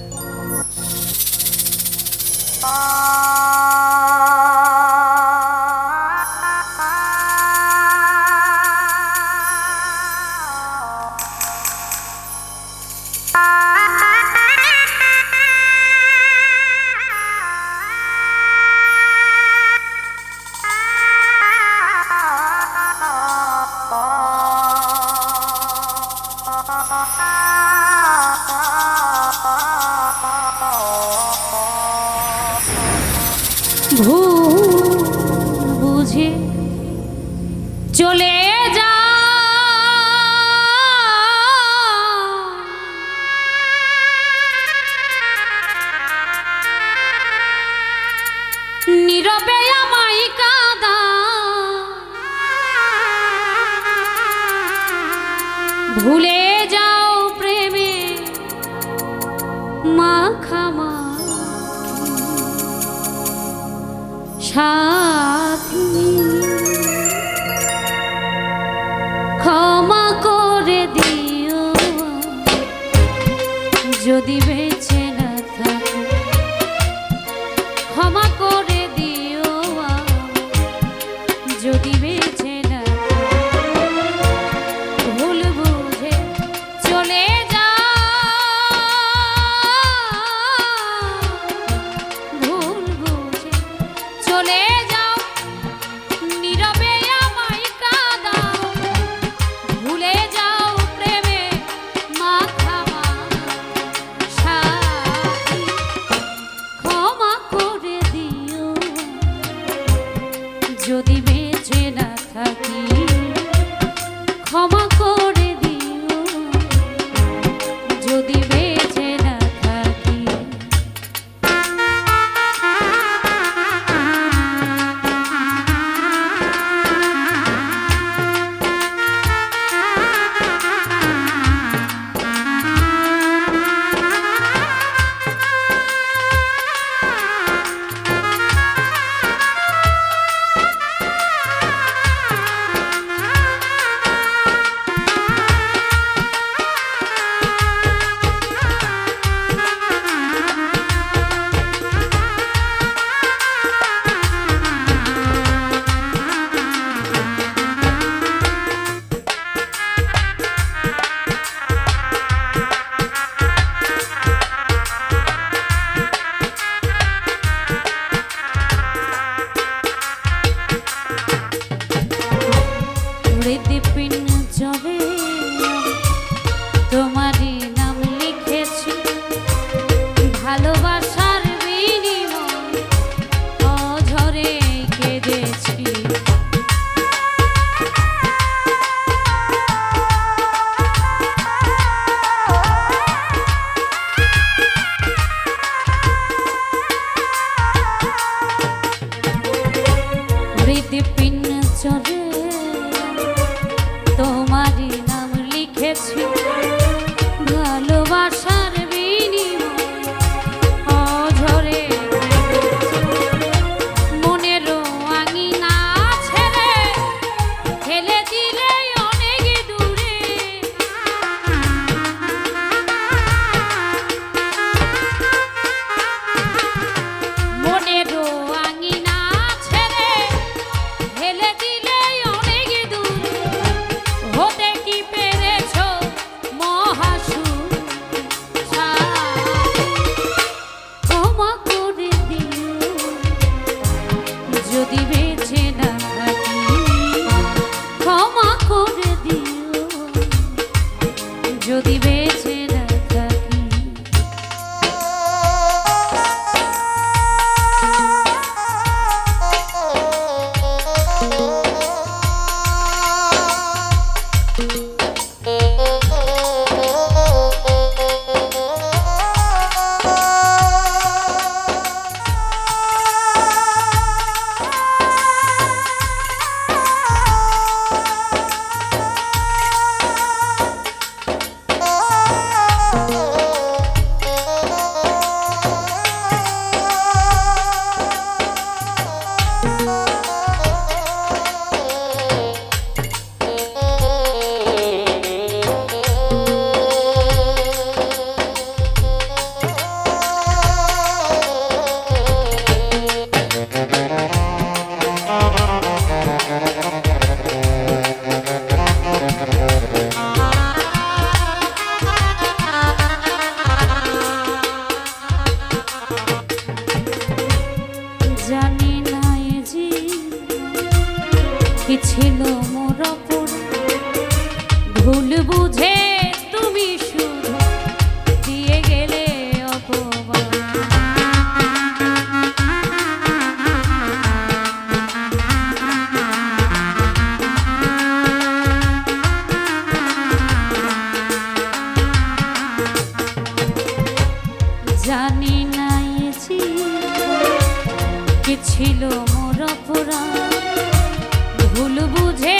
ভুল চলে रे दिपिन जवे করে দিও। যদি বে বুঝে তুমি দিয়ে জানি কি ছিল মোর পুরা ভুল বুঝে